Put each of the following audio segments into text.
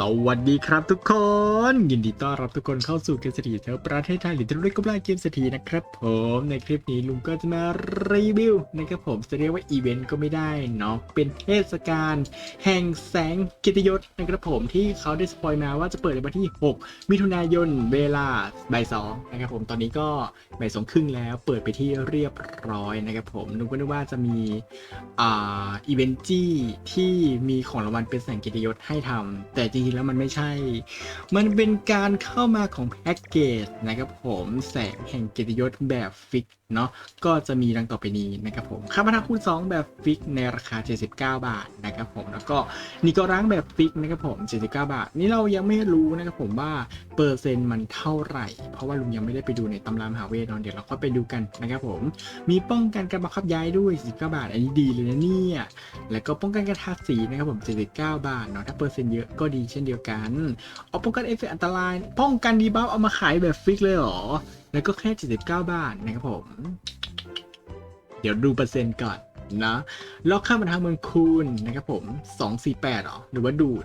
สวัสดีครับทุกคน ยินดีต้อนรับทุกคนเข้าสู่เกมเศรษฐีแถวประเทศไทยหรือที่เรียกกันว่าเกมเศรษฐีนะครับผมในคลิปนี้ลุงก็จะมารีวิวนะครับผมจะเรียกว่าอีเวนต์ก็ไม่ได้เนาะเป็นเทศกาลแห่งแสงกิตยศนะครับผมที่เขาได้สปอยมาว่าจะเปิดในวันที่ 6 มิถุนายนเวลาบ่ายสองนะครับผมตอนนี้ก็บ่ายสองครึ่งแล้วเปิดไปที่เรียบร้อยนะครับผมลุงก็นึกว่าจะมีอ่าอีเวนต์จี้ที่มีของรางวัลเป็นแสงกียรติยศให้ทำแต่จริงๆแล้วมันไม่ใช่ มันเป็นการเข้ามาของแพ็กเกจนะครับผมแสงแห่งเกียรติยศแบบฟิกเนาะก็จะมีดังต่อไปนี้นะครับผมค่าพันธคูณ 2 แบบฟิกในราคา 79 บาทนะครับผมแล้วก็นี่ก็ร้างแบบฟิกนะครับผม 79 บาท นี่เรายังไม่รู้นะครับผมว่าเปอร์เซ็นต์มันเท่าไหร่ เพราะว่าลุงยังไม่ได้ไปดูในตำรามหาเวทนาะเดี๋ยวเราค่อยไปดูกันนะครับผมมีป้องกันการบังคับย้ายด้วย49บาท อันนี้ดีเลยนะเนี่ยแล้วก็ป้องกันการทาสีนะครับผม 79 บาทเนาะถ้าเปอร์เซ็นต์เยอะก็ดีเช่นเดียวกันเอาป้องกันเอฟเฟกอันตราย ป้องกันดีบัฟเอามาขายแบบฟิกเลยเหรอ แล้วก็แค่ 79 บาทนะครับผม เดี๋ยวดูเปอร์เซ็นต์ก่อนนะล็อกค่าบรรทัดเมืองคูณนะครับผม 248หรอ หรือว่าดูด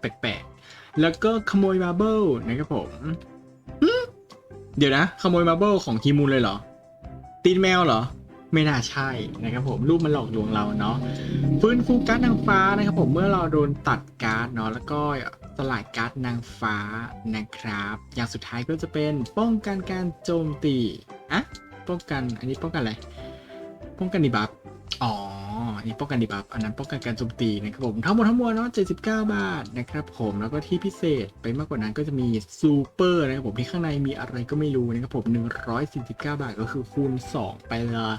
แปลกๆ แล้วก็ขโมยมาเบิลนะครับผม เดี๋ยวนะ ขโมยมาเบิลของฮีมูลเลยเหรอ ตีนแมวเหรอ ไม่น่าใช่นะครับผม รูปมันหลอกลวงเราเนาะ ฟื้นฟูการ์ดนางฟ้านะครับผมเมื่อเราโดนตัดการ์ดเนาะแล้วก็สลายการ์ดนางฟ้านะครับ อย่างสุดท้ายก็จะเป็นป้องกันการโจมตีอะป้องกันอันนี้ป้องกันอะไร ป้องกันดีบัฟอ๋อ อันนี้ป้องกันดีบัฟอันนั้นป้องกันการโจมตีนะครับผมทั้งหมดทั้งมวลเนาะ79 บาทนะครับผมแล้วก็ที่พิเศษไปมากกว่านั้นก็จะมีซูเปอร์นะครับผมที่ข้างในมีอะไรก็ไม่รู้นะครับผม 149 บาทก็คือคูณ 2 ไปเลย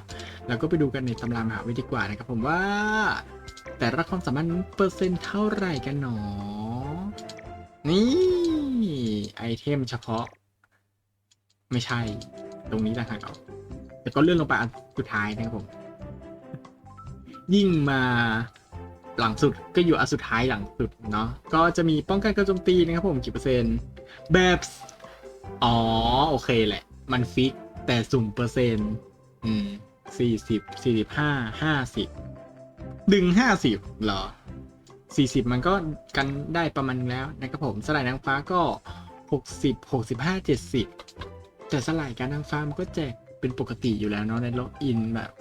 แล้วก็ไปดูกันในตำรามหาวิทยาดีกว่านะครับผมว่า แต่ละความสามารถเปอร์เซ็นต์เท่าไหร่กันหนอ นี่ไอเทมเฉพาะ ไม่ใช่ ตรงนี้ต่างหากเอาแต่ก็เลื่อนลงไปอันสุดท้ายนะครับผม ยิ่งมาหลังสุดก็อยู่อันสุดท้ายหลังสุดเนาะก็จะมีป้องกันการโจมตีนะครับผมกี่เปอร์เซ็นต์แบบ อ๋อ โอเคแหละ มันฟิกแต่สุ่มเปอร์เซ็นต์อืมสี่สิบสี่สิบห้าห้าสิบดึงห้าสิบเหรอสี่สิบมันก็กันได้ประมาณนึงแล้วนะครับผมสลายนางฟ้าก็หกสิบหกสิบห้าเจ็ดสิบแต่สลายการนางฟ้ามันก็แจกเป็นปกติอยู่แล้วเนาะในล็อกอินแบบ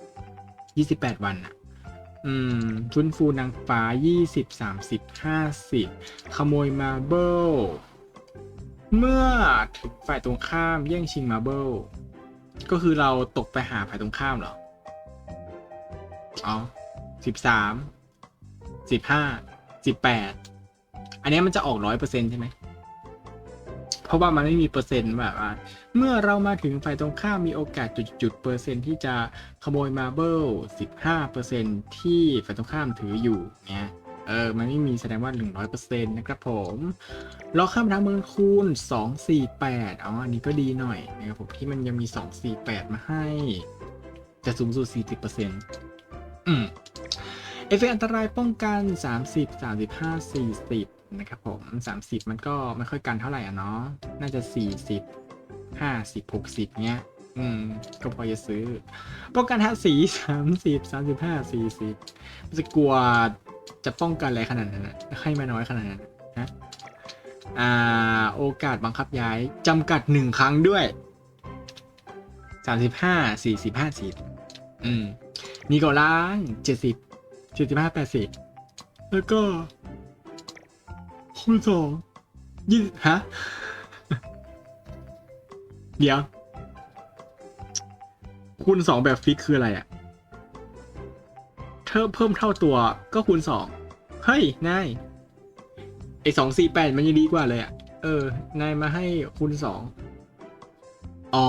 ยี่สิบแปดวันอะ อืมฟื้นฟูนางฟ้า20 30 50ขโมยมาเบิลเมื่อถ่ายตรงข้ามแย่งชิงมาเบิลก็คือเราตกไปหาฝ่ายตรงข้ามเหรออ๋อ13 15 18อันนี้มันจะออกร้อยเปอร์เซ็นต์ใช่ไหม เพราะว่ามันไม่มีเปอร์เซ็นต์แบบเมื่อเรามาถึงฝ่ายตรงข้ามมีโอกาสจุดๆเปอร์เซ็นต์ที่จะขโมยมาเบิล15เปอร์เซ็นต์ที่ฝ่ายตรงข้ามถืออยู่เนี่ยเออ มันไม่มีแสดงว่า 100เปอร์เซ็นต์นะครับผมล็อกข้ามทางเมืองคูณ 248อ๋ออันนี้ก็ดีหน่อยนะครับผมที่มันยังมี 248 มาให้ จะสูงสุด 40เปอร์เซ็นต์อืม เอฟเฟกต์อันตรายป้องกัน 30 35 40 นะครับผม 30 มันก็ไม่ค่อยกันเท่าไหร่อะเนาะ น่าจะ 40 50 60เงี้ย อืม ก็พอจะซื้อป้องกันทาสี30 35 40มันจะกลัวจะป้องกันอะไรขนาดนั้นนะให้มาน้อยขนาดนั้นนะอ่า โอกาสบังคับย้ายจำกัดหนึ่งครั้งด้วย 35 40 50 อืม มีก่อล้าง 70เจ็ดสิบห้าแปดสิบแล้วก็ คูณสองยี่ฮะ เดี๋ยว คูณสองแบบฟิกคืออะไรอะ่ะเพิ่มเพิ่มเท่าตัวก็คูณสองเฮ้ย นาย ไอสองสี่แปดมันยังดีกว่าเลยอะ่ะ เออ นายมาให้คูณสองอ๋อ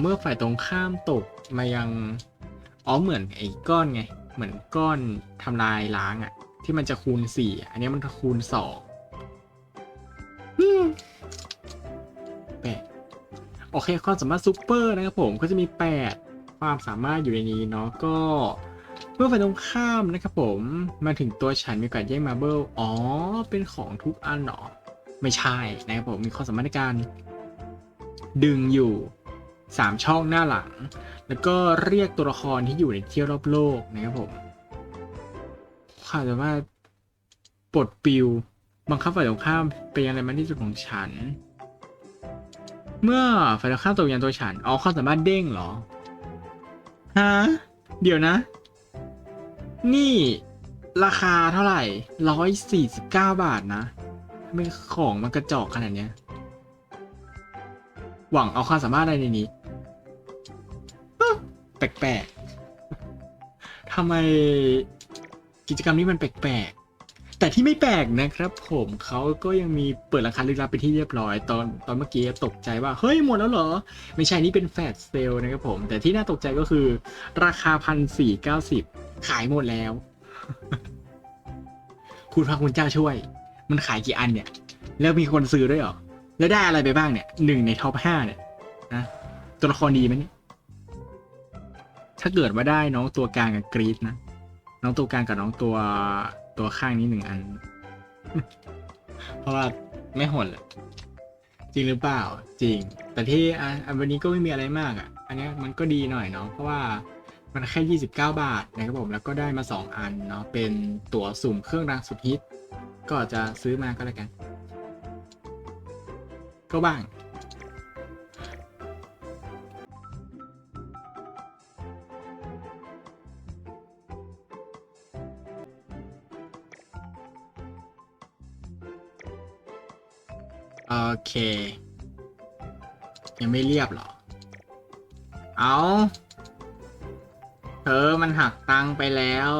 เมื่อฝ่ายตรงข้ามตกมายัง อ๋อ เหมือนไอ้ก้อนไง เหมือนก้อนทำลายล้างอะ่ะ ที่มันจะคูณสี่อันนี้มันคูณสองแปดโอเคความสามารถซูเปอร์นะครับผมก็จะมี8ความสามารถอยู่ในนี้เนาะก็เมื่อฝ่ายตรงข้ามนะครับผมมาถึงตัวฉันมีโอกาสแย่งมาเบิลอ๋อ เป็นของทุกอันเหรอไม่ใช่นะครับผมมีความสามารถในการ ดึงอยู่ 3 ช่องหน้าหลัง แล้วก็เรียกตัวละครที่อยู่ในเที่ยวรอบโลกนะครับผม ความสามารถปลดปิว บังคับฝ่ายตรงข้ามเป็นอะไรมากที่สุดของฉัน เมื่อฝ่ายตรงข้ามตกยันตัวฉันอ๋อเขาสามารถเด้งเหรอฮะเดี๋ยวนะ นี่ราคาเท่าไหร่ร้อยสี่สิบเก้าบาทนะทำไมของมันกระจอกขนาดเนี้ย หวังเอาความสามารถอะไรในนี้แปลกๆทำไม กิจกรรมนี้มันแปลกๆ แต่ที่ไม่แปลกนะครับ ผมเขาก็ยังมีเปิดราคาลึกลับไปนที่เรียบร้อย ตอนตอนเมื่อกี้ตกใจว่า เฮ้ยหมดแล้วเหรอ ไม่ใช่นี่เป็นแฟลชเซลนะครับผม แต่ที่น่าตกใจก็คือ ราคาพันสี่เก้าสิบขายหมดแล้ว คุณพระคุณเจ้าช่วย มันขายกี่อันเนี่ย แล้วมีคนซื้อด้วยเหรอ แล้วได้อะไรไปบ้างเนี่ยหนึ่งในท็อปห้าเนี่ยนะตัวละครดีไหมเนี่ยถ้าเกิดว่าได้น้องตัวกลางกับกรีดนะ น้องตัวกลางกับน้องตัวตัวข้างนี้หนึ่งอัน เพราะว่าไม่หดเลยจริงหรือเปล่า จริง แต่ที่อันวันนี้ก็ไม่มีอะไรมากอะ อันนี้มันก็ดีหน่อยเนาะเพราะว่ามันแค่ 29 บาทนะครับผมแล้วก็ได้มา 2 อันเนาะเป็นตั๋วสุ่มเครื่องรางสุดฮิต ก็จะซื้อมาก็แล้วกัน ก็บ้าง โอเค ยังไม่เรียบเหรอ เอาเธอมันหักตังไปแล้ว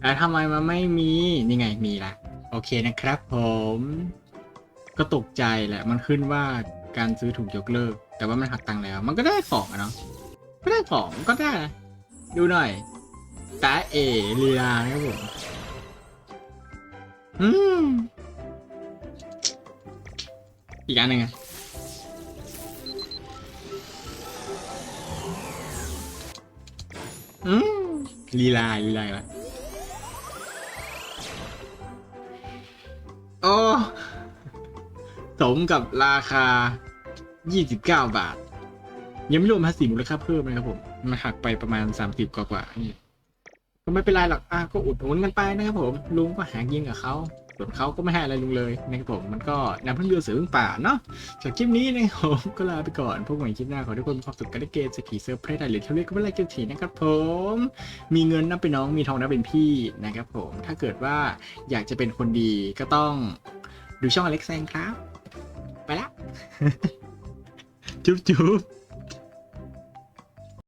แล้วทำไมมันไม่มี นี่ไงมีละ โอเคนะครับผม ก็ตกใจแหละ มันขึ้นว่าการซื้อถูกยกเลิก แต่ว่ามันหักตังแล้ว มันก็ได้ของอะเนาะ ก็ได้ของก็ได้ ดูหน่อยตาเอลีลานะครับผม อืม อีกอันหนึ่งอะอืมลีลาลีลาล้วโอ้สมกับราคา 29 บาท ยังไม่รวมภาษีมูลค่าเพิ่มนะครับผมมันหักไปประมาณ 30 กว่ากว่านี่ก็ไม่เป็นไรหรอกอะก็อุดหนุนกันไปนะครับผม ลุงก็หากินกับเขา ส่วนเขาก็ไม่ให้อะไรลุงเลยนะครับผมมันก็น้ำพึ่งเรือเสือพึ่งป่าเนาะจากคลิปนี้นะครับผมก็ลาไปก่อนพบกันใหม่คลิปหน้าขอทุกคนมีความสุขกันในเกมเศรษฐีเซิร์เพลย์ไทยหรือเทเลก็ไม่ไรเกมถีนะครับผม มีเงินนับเป็นน้องมีทองนับเป็นพี่นะครับผมถ้าเกิดว่าอยากจะเป็นคนดีก็ต้องดูช่องอเล็กแซงครับ ไปละ จุ๊บจุ๊บ